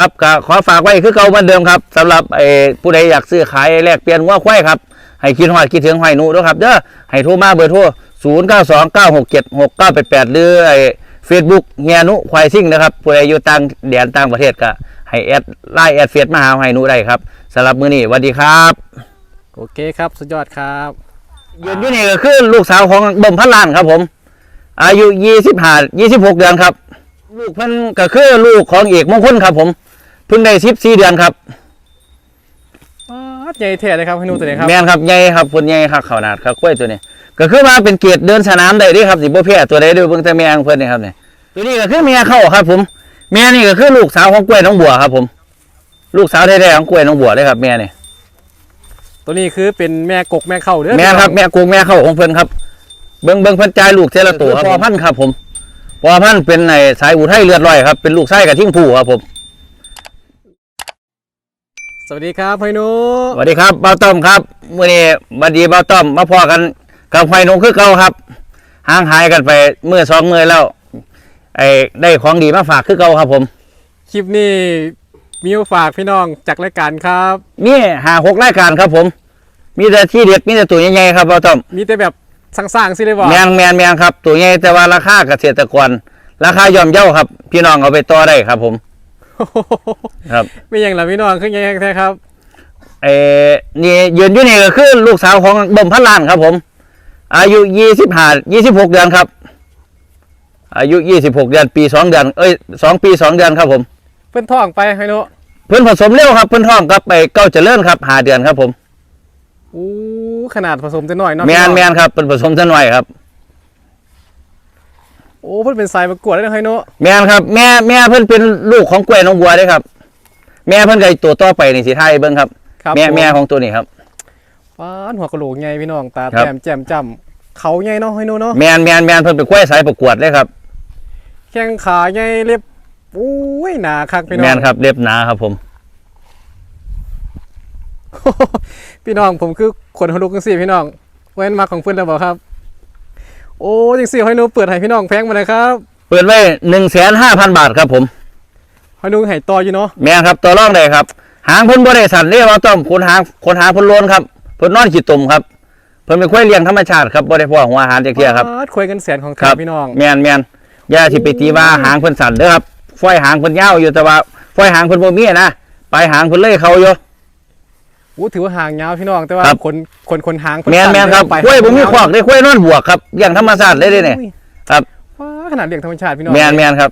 ครับก็ขอฝากไว้คือเก่าเหมือนเดิมครับสำหรับไอ้ผู้ใดอยากซื้อขายแลกเปลี่ยนวัวควายครับให้คิดฮอดคิดถึงหอยหนูด้วยครับเด้อให้โทรมาเบอร์โทร0 9 2 9 6 7 6 9 8 8 หรือไอ้เฟซบุ๊กเฮียนุควายซิ่งนะครับผู้ใดอยู่ต่างแดนต่างประเทศก็ให้แอดไลน์แอดเฟซมาหาหอยหนูได้ครับสำหรับมื้อนี้สวัสดีครับ โอเคครับ สุดยอดครับ ยืนอยู่นี่ก็คือลูกสาวของเบิ่มพันล้านครับผม อายุยี่สิบห้ายี่สิบหกเดือนครับ ลูกเพิ่นก็คือลูกของเอกมงคลครับผม เพิ่งได้สิบสี่เดือนครับป๊าดใหญ่แท้เลยครับให้หนูตัวนี้ครับแม่นครับใหญ่ครับคนใหญ่ครับขาวหนาดครับกล้วยตัวนี้ ก็คือมาเป็นเกียรติเดินสนามได้เด้ครับสิบ่แพ้ตัวใดเด้วยเบิ่งแต่แม่ของเพิ่นนี่ครับนี่ตัวนี้ก็คือแม่เข้าครับ ผมแม่นี่ก็คือลูกสาวของกล้วยน้องบัวครับ ผม ลูกสาวแท้ๆของกล้วยน้องบัวเลยครับแม่นี่ตัวนี้คือเป็นแม่กกแม่เข้าเด้อแม่ครับแม่กูแม่เข้าของเพิ่นครับ เบิ่งเบิ่งเพิ่นจ่ายลูกเทละตัวครับพอพันธุ์ครับ ผมพอพันธุ์เป็นไอ้สายอุทัยเลือดร้อยครับเป็นลูกไส้กับทิ้งผู้ครับผม สวัสดีครับให้หนูสวัสดีครับเบ้าต้อมครับมื่อนี้บัดดีเบ้าต้อมมาพอกันกับไฟนงคือเก่าครับห่างหายกันไปเมื่อสองมื่อแล้ว ไอ้ได้ของดีมาฝากคือเก่าครับผม คลิปนี้มีมาฝากพี่น้องจากรายการครับมีหาหกรายการครับผม มีแต่ที่เด็ดมีแต่ตัวใหญ่ๆครับเบ้าต้อมมีแต่แบบสร้างๆสิเลยบ่แมนแมนแมนครับ ตัวใหญ่แต่ว่าราคาเกษตรกร ราคาย่อมเย่าครับ พี่น้องเอาไปต่อได้ครับผม ครับไม่อย่างละพี่น้องคือยังไงแท้ครับเออนี่ยืนอยู่นี่ก็คือลูกสาวของเบิ่มพันล้านครับ ผม อายุยี่สิบห้ายี่สิบหกเดือนครับ อายุยี่สิบหกเดือนปีสองเดือนเอ้ยสองปีสองเดือนครับผม เพิ่นท้องไปให้หนูเพิ่นผสมเร็วครับ เพิ่นท้องกับไปเก้าเจริญครับหาเดือนครับผมอู้ขนาดผสมจะหน่อยเนาะแมพี่นองแมนครับเพิ่นผสมซะหน่อยครับโอ้เพิ่นเป็นสายประกวดเลยให้หนูแมนครับ แม่แม่เพิ่นเป็นลูกของกล้วยน้องบัวเด้ครับ แม่เพิ่นก็ตัวต่อไปนี่สิไทยเบิ่งครับ ครับแม่ผแม่ของตัวนี้ครับป้านหัวกะโหลกใหญ่พี่น้องตาครับ แต้มแจ่มจ้ำเขาใหญ่เนาะให้หนูเนาะแมนแมนแมนเพิ่นเป็นกล้วยสายประกวดเลยครับแข้งขาใหญ่เล็บอู้ยหนาคักพี่น้อง แมนครับเล็บหนาครับผม พี่น้องผมคือคนฮลุกจังสี่พี่น้องเว้นมาของเพื่อนแล้วบอกครับ โอ้จังสี่ให้หนูเปิดให้พี่น้องแพงมาเลยครับ เปิดไว้หนึ่งแสนห้าพันบาทครับผมให้หนูให้ต่ออยู่เนาะแม่นครับตัวรองได้ครับ หางเพิ่นบ่ได้สั่นเรียกว่าต้อมคนหางคนหางเพิ่นโลนครับเพิ่นนอนขี้ตุ่มครับเพิ่นเป็นควายเลี้ยงธรรมชาติครับบ่ได้พ่อหัวอาหารจักเที่ยครับปาดคุยกันแสนของครัแท้บพี่น้องแม่นแม่นอย่าสิไปตีว่าหางเพิ่นสั่นเด้อครับฝอยหางเพิ่นยาวอยู่แต่ว่าฝอยหางเพิ่นบ่มีนะปลายหางเพิ่นเลยเขาอยู่ อู้ถือว่าห่างยาวพี่น้องแต่ว่าครับคนคนคนหางเพิ่แม่นสั้แม่นครับไปควายบ่มีขวากได้ควายนอนบวกครับเลี้ยงธรรมชาติเลยเด้เนี่ยอุ้ยครับว้าขนาดเลี้ยงธรรมชาติพี่น้องแม่นแม่นครับ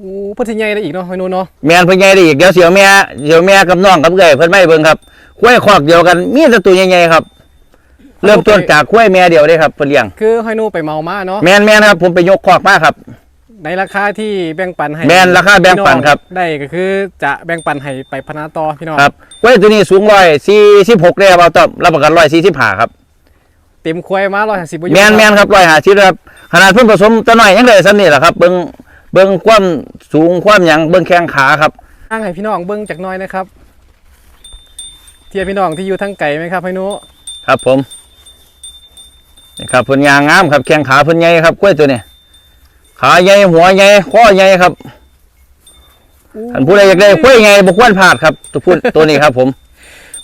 อู้พัทยาได้อีกเนาะให้หนูเนาะแม่นเพิ่นใหญ่ได้อีกเดี๋ยวเสียวแม่เสียวแม่กับน้องกับเอ้ยเพิ่นไม่เบิ่งครับควายขวากเดียวกันมีแต่ตัวใหญ่ๆครับ เริ่มต้นจากควายแม่เดียวเด้ครับเพิ่นเลี้ยงคือให้หนูไปเมามาเนาะแม่นแม่นครับผมไปยกขวากมาครับ ในราคาที่แบ่งปันให้แม่นราคาแบ่งปันครับพี่องได้ก็คือจะแบ่งปันให้ไปพัฒนาต่อพี่น้องครับกล้วยตัวนี้สูงร้อยสี่สิบหกเลยครับเอาต่อรับประกันร้อยสี่สิบห้าครับเต็มควายมาร้อยห้าสิบแมนแมนครับร้อยห้าสิบครับขนาดเพิ่นผสมตัวน้อยยังได้สันนี่แหละครับเบิ้งเบิ้งความสูงความหยังเบิ้งแข้งขาครับอ้างให้พี่น้องเบิ้งจากหน้อยนะครับ เทียบพี่น้องที่อยู่ทั้งไก่ไหมครับให้หนูครับผมนี่ครับเพิ่นยางงามครับแข้งขาเพิ่นใหญ่ครับกล้วยตัวนี้ ขาใหญ่หัวใหญ่ข้อใหญ่ครับอันผู้ใดอยากได้กล้วยใหญ่บ่ควรพลาดครับตัวพูดตัวนี้ครับ ผม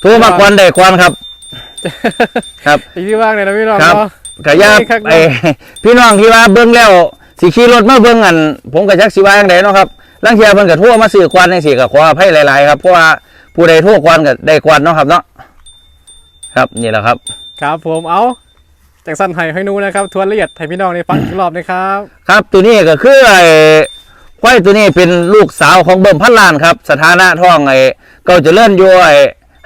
โทรมาก่อนได้ก่อนครับ ครับอีกที่ว่างเลยนะพี่น้องครับเนาะกะยาโอ้ยครับไอ้พี่น้องที่ว่าเบิ่งแล้วสิขี่รถมาเบิ่งอัน ผมก็จักสิว่าจังไดเนาะครับลังเทียเพิ่นก็โทรมาซื้อควันจังซี่ก็ขออภัยหลายๆครับเพราะว่าผู้ใดโทรควันก็ได้ควันเนาะครับเนาะครับนี่แหละครับ ครับผมเอา จากสั้นให้ให้หนูนะครับทวนละเอียดให้พี่น้องได้ฟังอีกรอบนะครับ ครับตัวนี้ก็คือไอ้ควายตัวนี้เป็นลูกสาวของเบิ่มพันล้านครับ สถานะท้องไอ้เก็เจริญอยู่ไอ้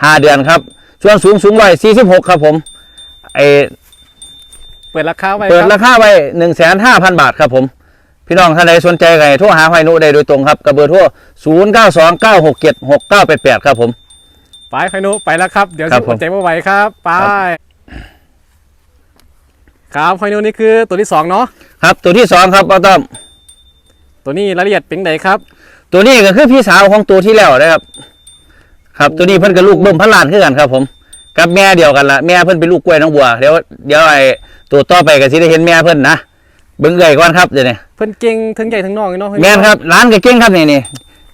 ห้าเดือนครับส่วนสูงสูงร้อยสี่สิบหกครับผมไอ้เปิดราคาไว้เปิดครับราคาไว้หนึ่งแสนห้าพันบาทครับผม พี่น้องท่านใดสนใจก็ให้โทรหาไฟนุได้โดยตรงครับกับเบอร์โทรศูนย์เก้าสองเก้าหกเจ็ดหกเก้าแปดแปดครับผม ไปให้หนูไปแล้วครับ เดี๋ยวครัสิบผมอดใจไม่ไหวครับ ไป ครับให้หนูนี่คือตัวที่สองเนาะครับ ตัวที่สองครับป้าต้อมตัวนี้รายละเอียดเป็นไหนครับ ตัวนี้ก็คือพี่สาวของตัวที่แล้วนะครับ ครับตัวนี้เพิ่นกับลูกเบิ่มพันล้านคือกันครับ ผม กับแม่เดียวกันละแม่เพิ่นเป็นลูกกล้วยน้องบัวเดี๋ยวเดี๋ยวไอ้ตัวต่อไปก็สิได้เห็นแม่เพิ่นนะเบิ่งเอ่ยก่อนครับเดี๋ยวนี้เพิ่นเก่งทั้งใหญ่ทั้งน้องเลยเนาะแม่นครับร้านก็เก่งครับนี่นี่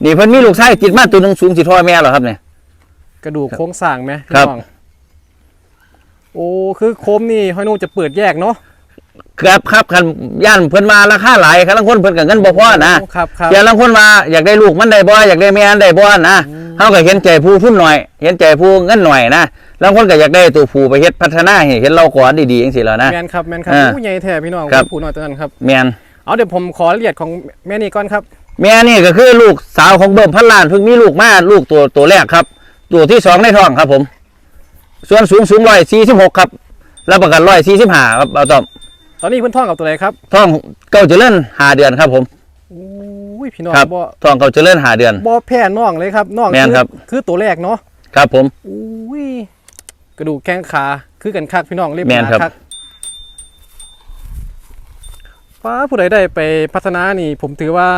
นี่เพิ่นมีลูกชายติดมาตัวหนึงสูงสิเท่อแม่หรอครับเนี่ยกระดูกโค้งสร้างไหมพี่ครับน้อง โอ้คือโคมนี่ห้อยนูจะเปิดแยกเนาะครับครับคันย่านเพิ่นมาราคาหลายครับลางคนเพิ่นก็เงินบ่พอนะครับครับอย่างลางคนมาอยากได้ลูกมันได้บ่อยากได้แม่มันได้บ่นะเฮาก็เห็นใจผู้ทุนหน่อย เห็นใจผู้เงินหน่อยนะลางคนก็อยากได้ตัวผู้ไปเฮ็ดพัฒนาให้เห็นเราก่อนดีๆจังซี่แหล้วนะแมนครับแมนครับอ่าผู้ใหญ่แท้พี่น้องครับผู้น้อยตัวนั้นครับแม่นเอาเดี๋ยวผมขอรายละเอียดของแม่นี่ก่อนครับ แม่นี่ก็คือลูกสาวของเบิ่มพันล้านเพิ่งมีลูกมาลูกตัวตัวแรกครับ ตัวที่สองในท้องครับผม ส่วนสูงสูงร้อยสี่สิบหกครับรับประกันร้อยสี่สิบห้าครับเอาต้อมตอนนี้เพิ่นท่องกับตัวไหนครับท้องเก้าเจริญหาเดือนครับผมโอ้ยพี่น้องครับบ่ท้องเก้าเจริญหาเดือนบ่แพ้น้องเลยครับน้องแม่นครับ คือตัวแรกเนาะครับผมโอ้ยกระดูกแข้งขาคือกันคักพี่น้องเรียบแม่นครับคักป้าผู้ใดได้ไปพัฒนานี่ ผมถือว่า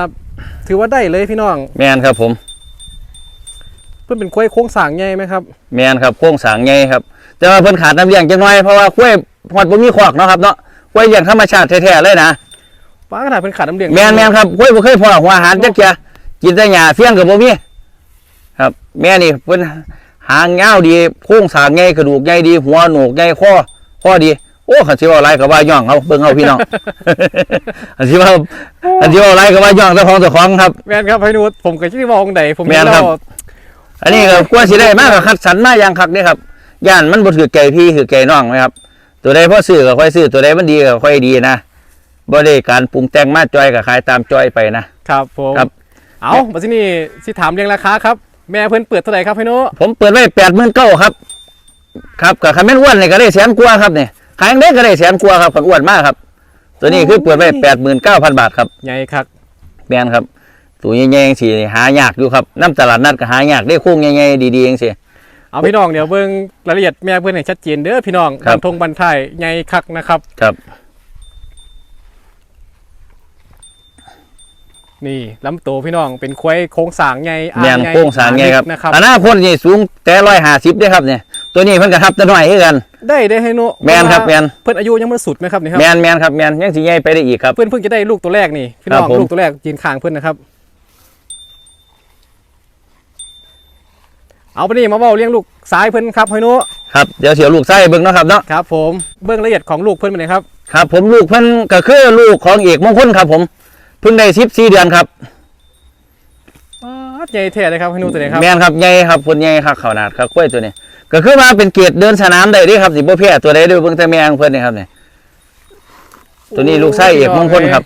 ถือว่าได้เลยพี่น้อง แมนครับผม เพิ่นเป็นควายโค้งสร้างใหญ่ไหมครับแมนครับโค้งสร้างไงครับ แต่ว่าเพิ่นขาดน้ำเลี้ยงจังน้อยเพราะว่าคุ้วยหอดบ่มีขอกเนาะครับเนาะคุ้วยเลี้ยงธรรมชาติแท้ๆเลยนะป้ากระดาษเพิ่นขาดน้ำเลี้ยงแมนแมนครับคุ้วยบ่เคยพอหัวอาหารจักเที่ยกินแต่หญ้าเฟี้ยงก็บ่มีครับ แม่นี่เพิ่นหางยาวดีโค้งสร้างไงกระดูกใหญ่ดีหัวโหนกใหญ่คอคอดีโอ้ขันสิเว่าหลายก็ว่าย่องเอาเบิ่งเอาพี่น้องอันสิเว่าอันสิเว่าหลายก็ว่าย่องเจ้าของเจ้าของครับแม่นครับพี่นุชผมก็คิดว่าองค์ใดผมแม่นครับเห็ อันนี้ก็กว่าสิได้มากก็คัดสรรมาอย่างคักนี่ครับย่านมันบ่ถือไก่พี่ถือไก่น้องนะครับ ตัวใดพอซื้อก็ค่อยซื้อตัวใดมันดีก็ค่อยดีนะบ่ได้การปรุงแต่งมาจอยก็ขายตามจอยไปนะครับผมครับ เอาบัดนี้สิถามเรียงราคาครับ แม่เพิ่นเปิดเท่าไหร่ครับพี่นุชผมเปิดไว้89,000ครับ ครับก็คันแม่นอ้วนนี่ก็ได้แสนกว่าครับนี่ขายจั่งได้ก็ได้แสนกว่าครับคันอ้วนมากครับ ตัวนี้คือเปิดไว้89,000บาทครับใหญ่คักแม่นครับ ตัวใหญ่ๆจังซี่นี่หายากอยู่ครับน้ำตลาดนัดก็หายากได้โค้งใหญ่ๆดีๆจังซี่เอาพี่น้องเดี๋ยวเบิ่งรายละเอียดแม่เพิ่นให้ชัดเจนเด้อพี่น้องครับบันทงบันทายใหญ่คักนะครับ ครับ นี่ลำตัวพี่น้องเป็นควายโค้งสร้างใหญ่อ่าแม่นใหญ่โค้งสร้างไงครับนะครับอนาคตนี่สูงแต่150เด้อครับเนี่ยตัวนี้เพิ่นก็ทับแตะน้อยคือกัน ได้ได้ให้นุชแม่นครับแม่นเพิ่นอายุยังไม่สุดไหมครับนี่ครับแมนแมนครับแมนยังสิใหญ่ไปได้อีกครับเพื่อนเพิ่งจะได้ลูกตัวแรกนี่พี่น้อครังบผมลูกตัวแรกยืนข้างเพื่อนนะครับ เอาไปนี่มาเบ้าเลี้ยงลูกซ้ายเพื่อนครับให้นุครับเดี๋ยวเสียวลูกไส้เบิ่งเนาะครับเนาะครับ ผมเบื้องละเอียดของลูกเพื่อนเป็นไงครับครับ ผมลูกเพิ่นก็คือลูกของเอกมงคลครับ ผมเพิ่งได้14เดือนครับป๊าดใหญ่แท้เลยครับให้นุตัวไหนครับแมนครับใหญ่ครับเพิ่นใหญ่ครับขนาดครับกล้วยตัวนี้ ก็คือว่าเป็นเกียรติเดินสนามได้เด้ครับสิบ่แพ้ตัวใดเด้อเบิ่งแต่แม่ของเพิ่นนี่ครับนี่ตัวนี้ลูกไส้เอกมงคลครับ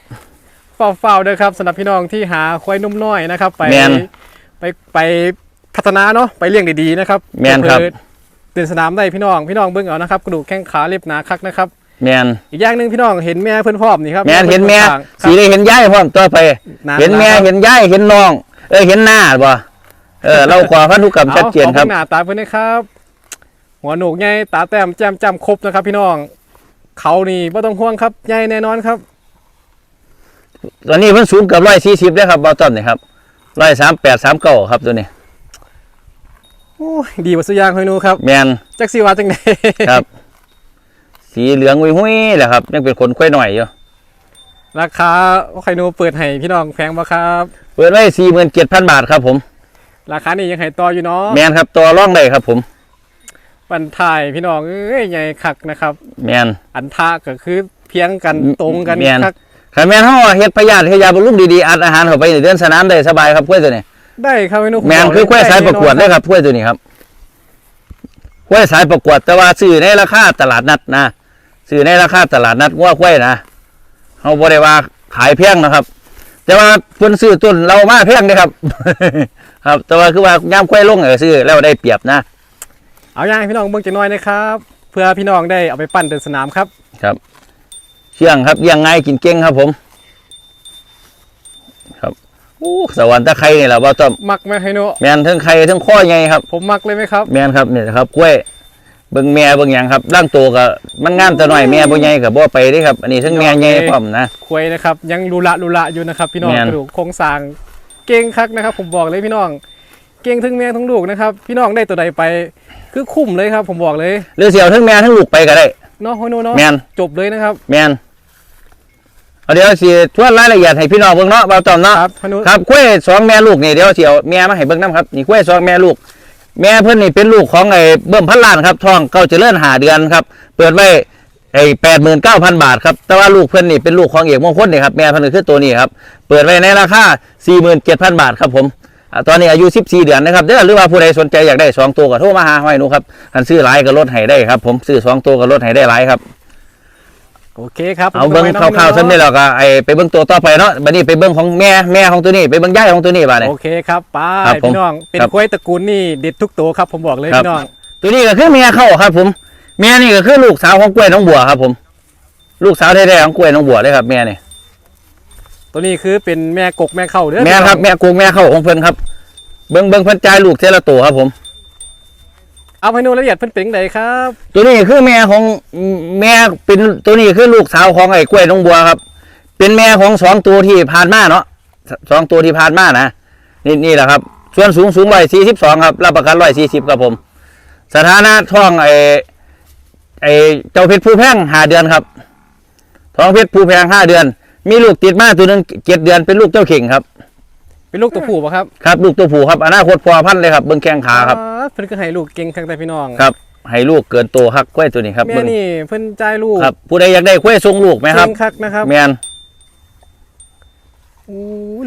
เฝ้าเฝ้าๆเด้อครับสำหรับพี่น้องที่หาควายนุ่มน้อยนะครับ ไปแม่น ไปไป พัฒนาเนาะไปเลี้ยงดีๆนะครับแม่นครับเพื่อเดินสนามได้พี่น้องพี่น้องเบิ่งเอานะครับกระดูกแข้งขาเรียบหนาคักนะครับ แมนอีกอย่างหนึ่งพี่น้องเห็นแม่เพื่อนพร้อมนี่ครับแมนเห็นแม่ครับสิได้เห็นยายพร้อมต่อไปาเห็นแม่ครับเห็นยายเห็นน้อง เออเห็นหน้าบ่เออเราขอพันธุกรรมชัดเจนครับอาขอหน้าตาเพื่อนนะครับ หัวโหนกใหญ่ตาแต้มแจ่มจำครบนะครับ พี่น้องเขานี่ไม่ต้องห่วงครับใหญ่แน่นอนครับ ตอนนี้เพิ่นสูงเกือบร้อยสี่สิบเลยครับบอต้นนี่ครับร้อยสามแปดสามเก้าครับตัวนี้โอ้ย ดีกว่าสุยางหอยหนูครับแมนจักสีวาจังไดครับ สีเหลืองหุ้ยๆแหละครับยังเป็นขนค่อยหน่อยอยู่ราคาหอยหนูเปิดให้พี่น้องแพงบ่ครับ เปิดไว้สี่หมื่นเจ็ดพันบาทครับผม ราคานี่ยังให้ต่ออยู่เนาะแมนครับตัวร่องได้ครับผมปันถ่ายพี่น้องเอ้ยใหญ่คักนะครับ แมนอันท่าก็คือเพียงกันตรงกันแม่นคักขันแมนเขาเฮ็ดพยาธิเฮ็ดยาบำรุงดีๆอัดอาหารเข้าไปในเดือนสนามได้สบายครับกล้วยตัวนี้ ได้ครับหอยหนูแมนคือกล้วยสายประกวดได้เลยครับกล้วยตัวนี้ครับกล้วยสายประกวดแต่ว่าซื้อในราคาตลาดนัดนะซื้อในราคาตลาดนัดว่ากล้วยนะเขาบ่ได้ว่าขายแพงนะครับ แต่ว่าเพิ่นซื้อต้นเรามาแพงเด้ครับ ครับ แต่ว่าคือว่ายามกล้วยลงเออซื้อแล้วได้เปรียบนะ เอาอย่างให้พี่น้องเบิ่งจักหน่อยนะครับ เพื่อพี่น้องได้เอาไปปั้นเดินสนามครับเชื่องครับเลี้ยังไงกินเก่งครับผมครับโอ้สวรรค์ตะไคร้นี่แหละว่าต้อมมักไหมหอยหนูแมนทั้งไข่ทั้งข้อใหญ่ครับ ผมมักเลยไหมครับแมนครับเนี่ยนะครับกล้วยเบิ่งแม่เบิ่งหยังครับร่างตัวก็มันงามแต่น้อยแม่บ่ใหญ่ก็บ่ไปเด้ครับ อันนี้ทั้งแม่ใหญ่พร้อมนะควยนะครับ ยังลุละลุละอยู่นะครับ พี่น้องแม่นกระดูกโครงสร้างเก่งคักนะครับ ผมบอกเลยพี่น้อง เก่งทั้งแม่ทั้งลูกนะครับ พี่น้องได้ตัวใดไป คือคุ้มเลยครับ ผมบอกเลยหรือสิเอาทั้งแม่ทั้งลูกไปก็ได้เนาะฮอยโนเนาะแม่นจบเลยนะครับ แม่นเอา เดี๋ยวสิทวนรายละเอียดให้พี่น้องเบิ่งเนาะเบาตอมเนาะครับพนุครับกล้วยสองแม่ลูกนี่เดี๋ยวสิเอาแม่มาให้เบิ่งนํครับนี่กล้วยสองแม่ลูก แม่เพิ่นนี่เป็นลูกของไอ้เบิ่มพันล้านครับท้องเก้าเจริญหาเดือนครับ เปิดไว้ไอ้แปดหมื่นเก้าพันบาทครับ แต่ว่าลูกเพิ่นนี่เป็นลูกของเอกมงคลนี่ครับ แม่เพิ่นก็คือตัวนี้ครับ เปิดไว้ในราคาสี่หมื่นเจ็ดพันบาทครับผมอ่าตอนนี้อายุสิบสี่เดือนนะครับเด้อหรือว่าผู้ใดสนใจอยากได้สองตัวก็โทรมาหาห้อยหนูครับคันซื้อหลายก็ลดให้ได้ครับผมซื้อสองตัวก็ลดให้ได้หลายครับ โอเคครับเอาเบิ้งคร่าวๆซั่นนี่แล้วก็ไอ้ไปเบิ้งตัวต่อไปเนาะบัดนี้ไปเบิ้งของแม่แม่ของตัวนี้ไปเบิ้งย่ายของตัวนี้บาดนี้โอเคครับไปครับผมพี่น้องเป็นครับกล้วยตระกูลนี่เด็ดทุกตัวครับผมบอกเลยครับพี่น้องตัวนี้ก็คือแม่เข้าครับ ผมแม่นี่ก็คือลูกสาวของกล้วยน้องบัวครับ ผม ลูกสาวแท้ๆของกล้วยน้องบัวเลยครับ แม่นี่ตัวนี้คือเป็นแม่กกแม่เข้าเด้อแม่ครับพี่น้องแม่กูแม่เข้าของเพิ่นครับ เบิ้งเบิ้งเพิ่นจ่ายลูกเทละตัวครับผม เอาให้นูรายละเอียดเพิ่นเป็นไงครับ ตัวนี้คือแม่ของแม่เป็นตัวนี้คือลูกสาวของไอ้กล้วยน้องบัวครับ เป็นแม่ของสองตัวที่ผ่านมาเนาะสองตัวที่ผ่านมานะนี่นี่แหละครับ ส่วนสูงสูงร้อยสี่สิบสองครับรับประกันร้อยสี่สิบครับผม สถานะท้องไอ้ไอ้เจ้าเพชรผู้แพงห้าเดือนครับท้องเพชรผู้แพงห้าเดือน มีลูกติดมาตัวหนึงเจ็ดเดือนเป็นลูกเจ้าเข่งครับ เป็นลูกตัวผู้ป่ะครับครับ ลูกตัวผู้ครับอนาคตพอพันธุ์เลยครับเบิ้งแข้งขาครับอ่า เพิ่นก็ให้ลูกเก่งข้างแต่พี่น้องครับให้ลูกเกินโตฮักกล้วยตัวนี้ครับแม่เบิ่งนี่เพิ่นจ่ายลูกครับผู้ใดอยากได้กล้วยทรงลูกไหมครับเก่งคักนะครับแมนอู้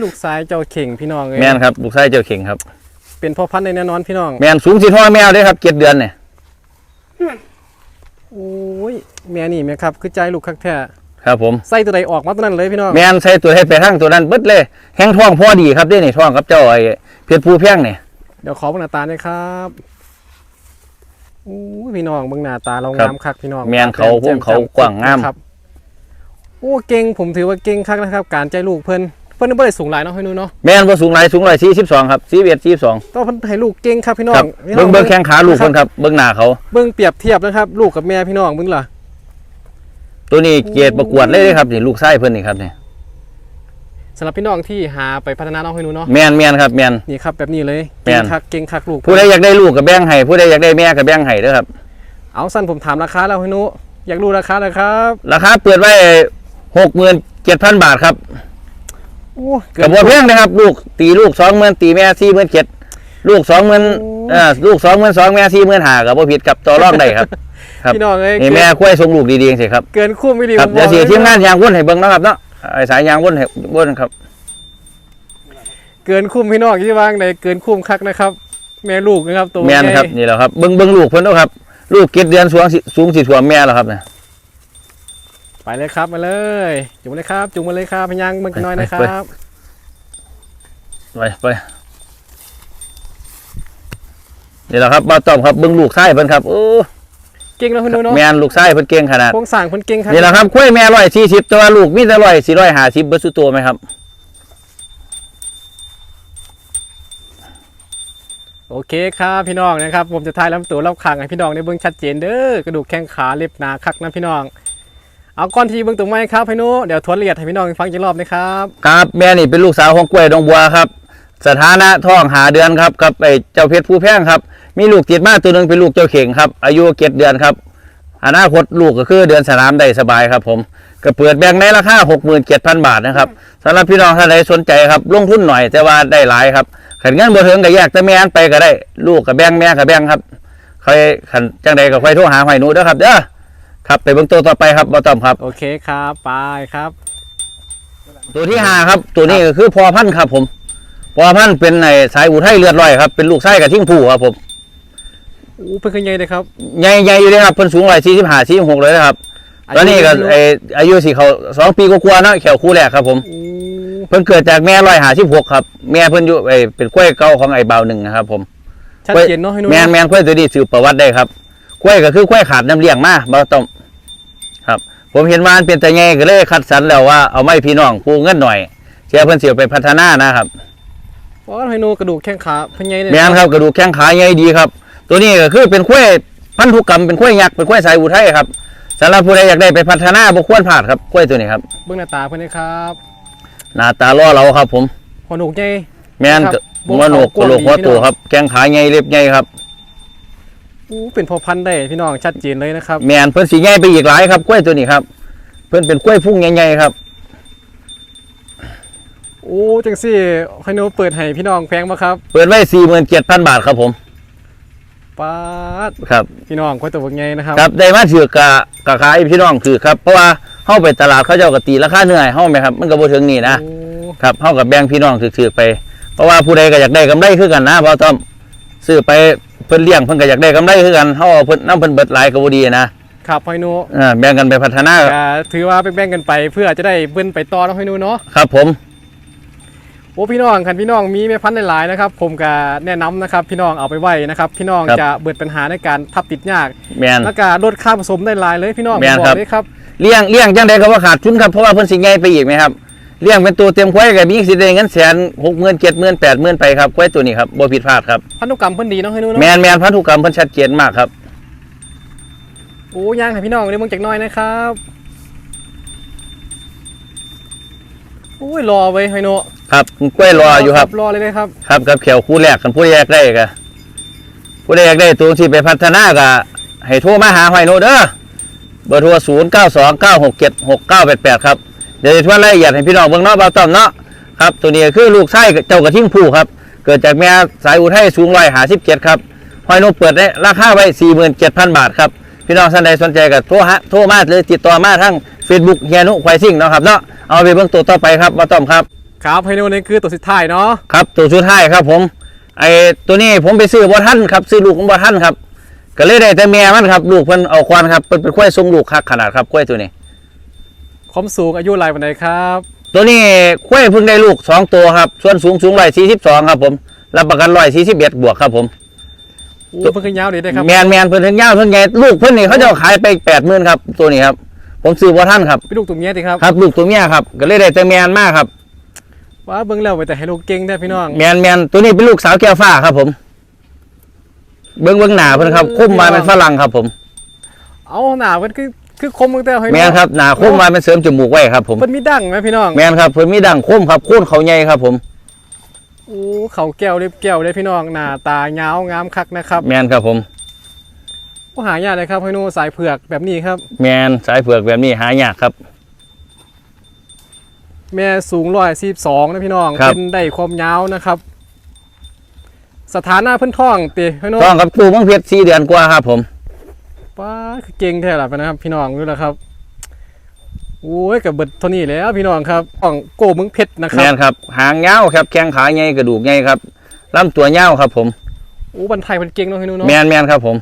ลูกสายเจ้าเข่งพี่น้องเลยแมนครับลูกชายเจ้าเข่งครับ เป็นพ่อพันธุ์ในแน่นอนพี่น้องแมนสูงสิท่อแมวเด้ครับเจ็ดเดือนเนี่ยโอ้ยแม่นี่แม่ครับ คือจ่ายลูกคักแท้ครับผมใส่ตัวใดออกมาตัวนั้นเลยพี่น้องแมนใส่ตัวให้ไปทั้งตัวนั้นเบิดเลยแห้งท้องพอดีครับเด้นี่ท้องกับเจ้าไอ้เพชรผู้แพงเนี่ย เดี๋ยวขอเบิ่งหน้าตาหน่อยครับอู้ยพี่น้องเบิ่งหน้าตาเราครับงามคักพี่น้องแม่นเขาแจ่มพวกเขาแจ่มกว้างงามครับโอ้เก่งผมถือว่าเก่งคักนะครับ การใจลูกเพิ่นเพิ่นบ่ได้สูงหลายเนาะพี่นุ้ยเนาะแมนบ่สูงหลายสูงร้อยสี่สิบสองครับสี่เอ็ดสี่สองแต้องเพิ่นให้ลูกเก่งครับพี่น้อครังบพี่น้เบิ้งเบิ้งแข้งขาลูกคนครับเบิ้งหน้าเขาเบิ่งเปรียบเทียบนะครับ ลูกกับแม่พี่น้องเบิ่งล่ะตัวนี้เกียรติประกวดเลยเด้ครับนี่ลูกชายเพิ่นนี่ครับนี่สำหรับพี่น้องที่หาไปพัฒนาน้องพี่นุ้ยเนาะแมนแมนครับแมน นี่ครับแบบนี้เลยแม่เก่งนคักเก่งคักลูกผู้ใดอยากได้ลูกกับแบ่งให้ผู้ใดอยากได้แม่กับแบ่งให้เด้อครับ เอาสั้นผมถามราคาแล้วพี่นุ้ยอยากรู้ราคาเลยครับราคาเปิดไว้หกหมื่นเจ็ดพันบาทครับโอ้เกิกับบัวแพงนะครับ ลูกตีลูกสองหมื่นตีแม่สี่หมื่นเจ็ดลูกสองหมื่นเอ่อลูกสองหมื่นสองแม่สี่หมื่นห้ากับบ่ผิดกับต่อรองได้ครับ ครับพี่น้องเอ้ย นี่แม่คุ้ยส่งลูกดีๆสิครับเกินคุ้มไม่ดีครับผมบเดี๋ยอวกสีเลยทีมงานยางวนให้เบิ่งเนาะครับเนาะ ไอ้สายยางวนให้วนครับ เกินคุ้มพี่น้องที่วางในเกินคุ้มคักนะครับ แม่ลูกนะครับ ตัวแม่นใหญ่ครับนี่แหละครับเบิ่งเบิ่งลูกเพิ่นเนาะครับ ลูกเก็ดเดือนสูงสิสูงสิถ่วมแม่แล้วครับเนี่ยไปเลยครับมาเลยจุงมาเลยครับ จุงมาเลยครับพยังเมื่อกี้น้อยนะคไปรับไปไปนี่แหละครับบ่าวต้อมครับเบิ่งลูกชายเพิ่นครับโอ้ เก่งแล้วพี่นุ้ยเนาะแม่นลูกชายเพิ่นเก่งขนาดโครงสร้างคนเก่งครับนี่แหละครับกล้วยแม่ร้อยสี่สิบแต่ว่าลูกมีแต่ร้อยสี่ร้อยห้าสิบเบอร์สุตัวไหมครับ โอเคครับพี่น้องนะครับผมจะทายลำตัวรอบขางให้พี่น้องได้เบิ่งชัดเจนเด้อกระดูกแข้งขาเล็บหนาคักนะพี่น้องเอาก้อนทีเบิ่งตัวไม้ครับพี่นุ้ยเดี๋ยวทวนละเอียดให้พี่น้องฟังอีกรอบนะครับครับแม่นี่เป็นลูกสาวของกล้วยดองบัวครับ สถานะท้องหาเดือนครับกับไอ้เจ้าเพชรผู้แพงครับ มีลูกติดมาตัวหนึงเป็นลูกเจ้าเข่งครับ อายุเจ็ดเดือนครับอนาคตลูกก็คือเดือนสนามได้สบายครับ ผมก็เปิดแบ่งในราคาหกหมื่นเจ็ดพันบาทนะครับสำหรับพี่น้องท่านใดสนใจครับ ลงทุนหน่อยแต่ว่าได้หลายครับขันเงินบ่ถึงก็แยกแต่แม่อันไปก็ได้ ลูกกับแบ่งแม่กับแบ่งครับใครขันจังใดก็ค่อยโทรหาหอยหนูเด้อครับเด้อครับไปเบิ่งตัวต่อไปครับบ่ต้อมครับ โอเคครับไปครับ ตัวที่ห้าครับ ตัวนี้ก็คือพอพันธุ์ครับ ผม พอพันธุ์เป็นในสายอุทัยเลือดร้อยครับเป็นลูกไส้กับทิ้งผู้ครับผม อู้เป็นขึ้นใหญ่เลยครับใหญ่ใหญ่อยู่เลยครับเพิ่นสูงร้อยสี่สิบห้าสี่หกเลยนะครับตอนนี้ก็ไออายุสิเขาสองปีกว่าๆเนาะแขวคู่แรกครับผมอู้เพิ่นเกิดจากแม่ร้อยห้าสิบหกครับ แม่เพิ่นอยู่ไอเป็นกล้วยเก่าของไอ้เบาหนึ่งนะครับผมชัดเจนเนาะพี่นุ้ยแมนแมนกล้วยตัวนี้สืบประวัติได้ครับกล้วยก็คือกล้วยขาดน้ำเลี้ยงมาบ่ต้องครับ ผมเห็นว่ามันเป็นแต่ไงก็เลยคัดสรรแล้วว่าเอาไม่พี่น้องปลูกเงินหน่อยเชื่อเพิ่นเสียไปพัฒนานะครับเพราะว่าพี่นุ้ยกระดูกแข้งขาเป็นใหญ่เลยแม่นครับกระดูกแข้งขาใหญ่ดีครับ ตัวนี้ก็คือเป็นกล้วยพันธุกรรมเป็นกล้วยยักษ์เป็นกล้วยสายอุทัยครับสำหรับผู้ใดอยากได้ไปพัฒนาบุควรพลาดครับกล้วยตัวนี้ครับเบื้องหน้าตาเพื่อนนะครับหน้าตาล่อเราครับ ผมหัวหนูกใหญ่แม่นครับหัวโหนกวงเขากระโหลกหัวกว้างดีตัวครับแข้งขาใหญ่เล็บใหญ่ครับอู้เป็นพ่อพันธุ์ได้พี่น้องชัดเจนเลยนะครับแม่นเพิ่นสีใหญ่ไปอีกหลายครับกล้วยตัวนี้ครับ เพิ่นเป็นกล้วยพุ่งใหญ่ๆครับโอ้จังสี่ให้หนูเปิดให้พี่น้องแพงบ่ครับ เปิดไว้สี่หมื่นเจ็ดพันบาทครับผม ป๊าดครับพี่น้องค่อยตัวบ่ใหญ่นะครับ ครับได้มาถือกะกะขายพี่น้องถือครับเพราะว่าเข้าไปตลาดเขาเจ้ากตีราคาเหนื่อยเข้าไหมครับ มันก็บ่ถึงนี่นะโอ้ครับเข้ากับแบ่งพี่น้องถือๆไป เพราะว่าผู้ใดก็อยากได้กำไรคือกันนะเพราะต้อมซื้อไปเพิ่นเลี้ยงเพิ่นก็อยากได้กำไรคือกันเฮาเอาเพิ่นน้ำเพิ่นเบิดหลายก็บ่ดีนะครับให้หนูเออแบ่งกันไปพัฒนา ก็ถือว่าแบ่งๆกันไปเพื่อจะได้เบิ้นไปต่อแล้วให้หนูเนาะ ครับผม โอ้พี่น้องคันพี่น้องมีแม่พันธุ์หลายๆนะครับผมก็แนะนำนะครับพี่น้องเอาไปไว้นะครับพี่น้องจะเบิดปัญหาในการทับติดยากแม่นแล้วก็ลดค่าผสมได้หลายเลยพี่น้องแม่นผมบครัอบกเลยครับเลี้ยงเลี้ยงจังไดก็ว่าขาดทุนครับเพราะว่าเพิ่นสิใหญ่ไปอีกไหมครับเลี้ยงเป็นตัวเต็มควายก็มีสิได้เงินแสน60,000 70,000 80,000ไปครับควายตัวนี้ครับบ่ผิดพลาดครับพันธุกรรมเพิ่นดีเนาะให้หนูเนาะแม่นแม่นพันธุกรรมเพิ่นชัดเจนมากครับโอ้ย่างให้พี่น้องได้มึงจักหน้อยนะครับ อ้ยรอไว้ให้หนูครับกล้วยรออยู่ครับ รอเลยนะครับ ครับกับเขียวคู่แรกกันผู้ใดอยากได้ก็ผู้ใดอยากได้ตัวที่ไปพัฒนาก็ให้โทรมาหาหอยโนเด้อเบอร์โทรศูนย์เก้าสองเก้าหกเจ็ดหกเก้าแปดแปดครับเดี๋ยวจะทวนรายละเอียดให้พี่น้องเบิ่งเนาะเบาต้อมเนาะครับตัวนี้คือลูกไส้เจ้ากระทิงผู้ครับ เกิดจากแม่สายอุทัยสูงร้อยหาสิบเจ็ดครับหอยโนเปิดได้ราคาไว้สี่หมื่นเจ็ดพันบาทครับ พี่น้องท่านใดสนใจก็โทรหาโทรมาหรือติดต่อมาทั้งเฟซบุ๊กเฮียนุควายซิ่งเนาะครับเนาะเอาไปเบิ่งตัวต่อไปครับเบาต้อมครับครับให้หนูนี่คือตัวสุดท้ายเนาะครับตัวสุดท้ายครับผมไอ้ตัวนี้ผมไปซื้อบ่ท่านครับซื้อลูกของบ่ท่านครับก็เลยได้แต่แม่มันครับลูกเพิ่นเอาควานครับเพิ่นเป็นควายทรงลูกคักขนาดครับควายตัวนี้ความสูงอายุรายวันใดครับ ตัวนี้ควายเพิ่งได้ลูกสองตัวครับส่วนสูงสูงร้อยสี่สิบสองครับผมรับประกันร้อยสี่สิบเอ็ดบวกครับผม โอ้เพิ่นขึ้นยาวดีได้ครับแมนแมนเพิ่นถึงยาวเพิ่นใหญ่ลูกเพิ่นนี่เขาจะเอาขายไปแปดหมื่นครับ ตัวนี้ครับ ผมซื้อบ่ท่านครับเป็นลูกตัวเมียดิครับครับลูกตัวเมียครับก็เลยได้แต่แมนมากครับว่าเบิ่งแล้วไปแต่ให้ลูกเก่งได้พี่น้องแมนแมนตัวนี้เป็นลูกสาวแก้วฟ้าครับ ผม เบิ้งเบิ้งหน้าเพิ่นครับคุ้มมาเป็นฝรั่งครับ ผม เอาหน้าเพิ่นคือคือคมตั้งแต่ให้แมนครับหนาคมมาเป็นเสริมจมูกไว้ครับ ผมเพิ่นมีดั้งไหมพี่น้องแมนครับเพิ่นมีดังคมครับโค่นเขาใหญ่ครับ ผม โอ้เขาแก้วเล็บแก้วได้พี่น้องหน้าตายาวงามคักนะครับแมนครับผมโอ้หายากเลยครับให้หนูสายเผือกแบบนี้ครับ แมนสายเผือกแบบนี้หายากครับ แม่สูงร้อยสี่สองนะพี่น้องครับ เป็นได้ความยาวนะครับ สถานะเพิ่นท้องติให้หนูต้องกับตู้มังเพชรสี่เดือนกว่าครับผม ป้าคือเก่งแท้ล่ะนะครับ พี่น้องดูแลวครับ โอ้ยกับเบิดเท่านี้แหล้วพี่น้องครับของโกมึงเพชรนะคแมรับนครับ หางยาวครับแข้งขาใหญ่กระดูกใหญ่ครับลำตัวยาวครับ ผมโอ้บันไทยมันเก่งเนาะให้หนูเนาะแมนแมนครับผม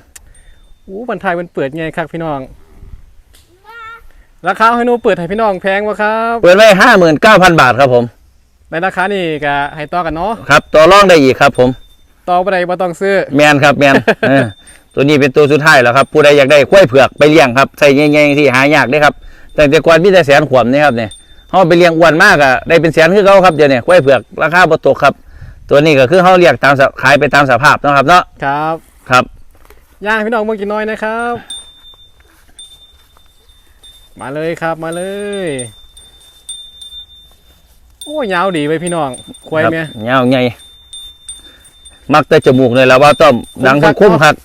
โอ้บันไทยมันเปิดไงครับพี่น้องราคาให้หนูเปิดให้พี่น้องแพงวะครับ เปิดไว้ห้าหมื่นเก้าพันบาทครับผม ในราคานี่ก็ให้ต่อกันเนาะครับต่อรองได้อีกครับผมต่อไปใดบ่ต้องซื้อ แมนครับแมนเออตัวนี้เป็นตัวสุดท้ายแล้วครับ ผู้ใดอยากได้กล้วยเผือกไปเลี้ยงครับใส่ใหญ่ๆที่หายากเด้ครับ แต่แต่ก่อนมีแต่แสนขวบนี่ครับเนี่ยเขาไปเลี้ยงอ้วนมากอะได้เป็นแสนคือเขาครับเดี๋ยวนี้กล้วยเผือกราคาบ่ตกครับ ตัวนี้ก็คือเขาเรียกตามสภขายไปตามสภาพเนาะครับเนาะครับครับย่างให้พี่น้องเมื่อกินน้อยนะครับ มาเลยครับมาเลย โอ้ยยาวดีไปพี่น้องควายครับเมียเงาใหญ่มักแต่จมูกเลยแล้วว่าต้อมดังมันคุ้มครับ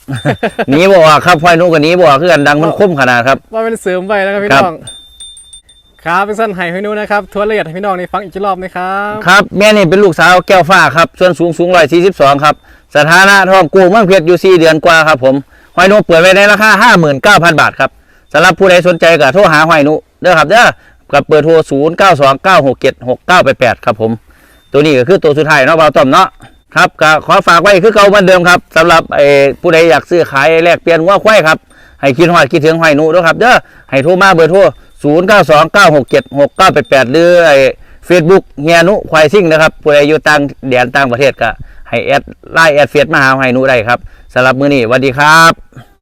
หนีบ่ออกครับไฟนุ่งกับหนีบ่ออกคือกันดังมันคุ้มขนาดครับ ว่าเป็นเสริมไปนะครับพี่ครับน้อง ครับเป็นสั้นไห้ให้นูนะครับทวนละเอียดให้พี่น้องในฟังอีกรอบนะครับครับแม่นี่เป็นลูกสาวแก้วฟ้าครับส่วนสูงสูงร้อยสี่สิบสองครับสถานะทองกูเมืองเพชรอยู่สี่เดือนกว่าครับผมหอยนุเปิดไว้ในราคาห้าหมื่นเก้าพันบาทครับสำหรับผู้ใดสนใจก็โทรหาหอยนุเด้อครับเด้อกับเปิดโทรศูนย์เก้าสองเก้าหกเจ็ดหกเก้าแปดแปดครับผม ตัวนี้ก็คือตัวสุดท้ายเนาะเบาต้อมเนาะครับก็ขอฝากไว้คือเก่าเหมือนเดิมครับสำหรับไอ้ผู้ใดอยากซื้อขายแลกเปลี่ยนวัวควายครับให้คิดฮอดคิดถึงหอยนุด้วยครับเด้อให้โทรมาเบอร์โทร ศูนย์เก้าสองเก้าหกเจ็ดหกเก้าแปดแปดหรือไอ้เฟซบุ๊กเฮียนุควายซิ่งนะครับผู้ใดอยู่ต่างแดนต่างประเทศก็ให้แอดไลน์แอดเฟซมาหาให้หนุได้ครับสำหรับมื้อนี้สวัสดีครับ